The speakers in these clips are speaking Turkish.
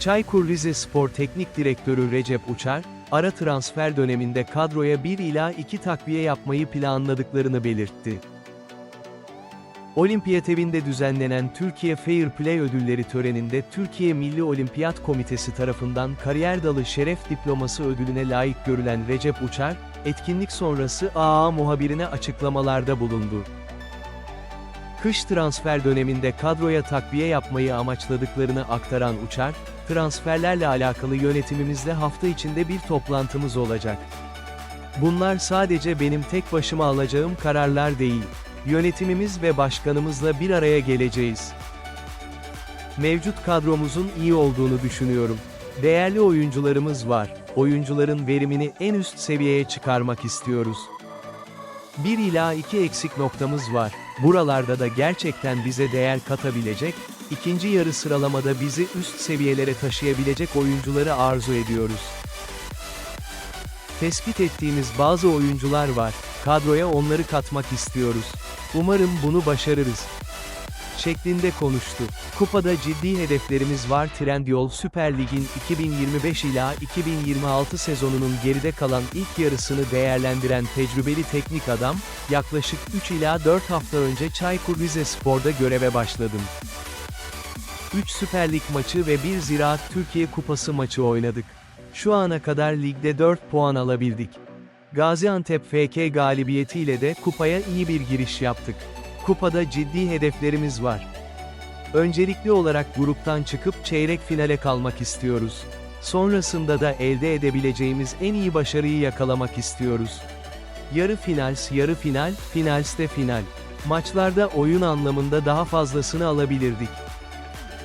Çaykur Rizespor Teknik Direktörü Recep Uçar, ara transfer döneminde kadroya 1 ila 2 takviye yapmayı planladıklarını belirtti. Olimpiyat evinde düzenlenen Türkiye Fair Play ödülleri töreninde Türkiye Milli Olimpiyat Komitesi tarafından kariyer dalı şeref diploması ödülüne layık görülen Recep Uçar, etkinlik sonrası AA muhabirine açıklamalarda bulundu. Kış transfer döneminde kadroya takviye yapmayı amaçladıklarını aktaran Uçar, transferlerle alakalı yönetimimizle hafta içinde bir toplantımız olacak. Bunlar sadece benim tek başıma alacağım kararlar değil. Yönetimimiz ve başkanımızla bir araya geleceğiz. Mevcut kadromuzun iyi olduğunu düşünüyorum. Değerli oyuncularımız var. Oyuncuların verimini en üst seviyeye çıkarmak istiyoruz. 1 ila 2 eksik noktamız var. Buralarda da gerçekten bize değer katabilecek, ikinci yarı sıralamada bizi üst seviyelere taşıyabilecek oyuncuları arzu ediyoruz. Tespit ettiğimiz bazı oyuncular var, kadroya onları katmak istiyoruz. Umarım bunu başarırız. Şeklinde konuştu. Kupada ciddi hedeflerimiz var Trendyol Süper Lig'in 2025 ila 2026 sezonunun geride kalan ilk yarısını değerlendiren tecrübeli teknik adam, yaklaşık 3 ila 4 hafta önce Çaykur Rizespor'da göreve başladım. 3 Süper Lig maçı ve 1 Ziraat Türkiye Kupası maçı oynadık. Şu ana kadar ligde 4 puan alabildik. Gaziantep FK galibiyetiyle de kupaya iyi bir giriş yaptık. Kupada ciddi hedeflerimiz var. Öncelikli olarak gruptan çıkıp çeyrek finale kalmak istiyoruz. Sonrasında da elde edebileceğimiz en iyi başarıyı yakalamak istiyoruz. Yarı finals, yarı final, finalste final. Maçlarda oyun anlamında daha fazlasını alabilirdik.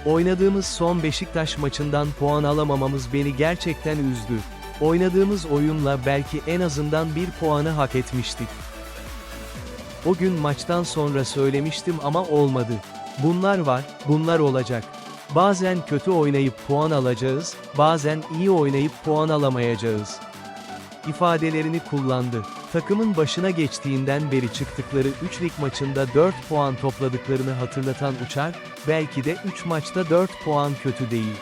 Oynadığımız son Beşiktaş maçından puan alamamamız beni gerçekten üzdü. Oynadığımız oyunla belki en azından bir puanı hak etmiştik. O gün maçtan sonra söylemiştim ama olmadı. Bunlar var, bunlar olacak. Bazen kötü oynayıp puan alacağız, bazen iyi oynayıp puan alamayacağız. ifadelerini kullandı. Takımın başına geçtiğinden beri çıktıkları 3 lig maçında 4 puan topladıklarını hatırlatan Uçar, belki de 3 maçta 4 puan kötü değil.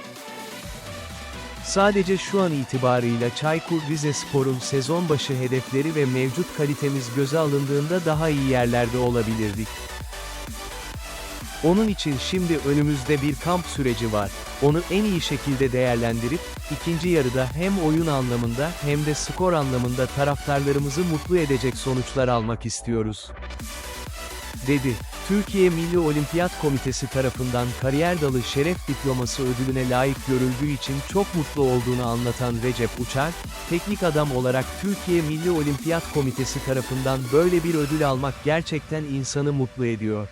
Sadece şu an itibarıyla Çaykur Rizespor'un sezon başı hedefleri ve mevcut kalitemiz göze alındığında daha iyi yerlerde olabilirdik. Onun için şimdi önümüzde bir kamp süreci var. Onu en iyi şekilde değerlendirip, ikinci yarıda hem oyun anlamında hem de skor anlamında taraftarlarımızı mutlu edecek sonuçlar almak istiyoruz. Dedi. Türkiye Milli Olimpiyat Komitesi tarafından kariyer dalı şeref diploması ödülüne layık görüldüğü için çok mutlu olduğunu anlatan Recep Uçar, teknik adam olarak Türkiye Milli Olimpiyat Komitesi tarafından böyle bir ödül almak gerçekten insanı mutlu ediyor.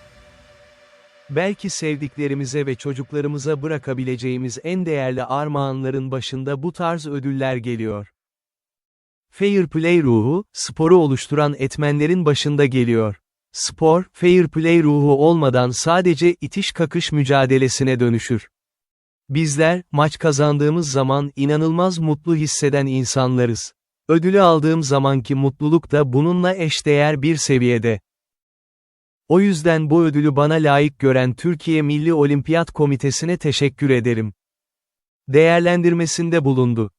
Belki sevdiklerimize ve çocuklarımıza bırakabileceğimiz en değerli armağanların başında bu tarz ödüller geliyor. Fair play ruhu, sporu oluşturan etmenlerin başında geliyor. Spor, fair play ruhu olmadan sadece itiş kakış mücadelesine dönüşür. Bizler, maç kazandığımız zaman inanılmaz mutlu hisseden insanlarız. Ödülü aldığım zamanki mutluluk da bununla eşdeğer bir seviyede. O yüzden bu ödülü bana layık gören Türkiye Milli Olimpiyat Komitesi'ne teşekkür ederim. Değerlendirmesinde bulundu.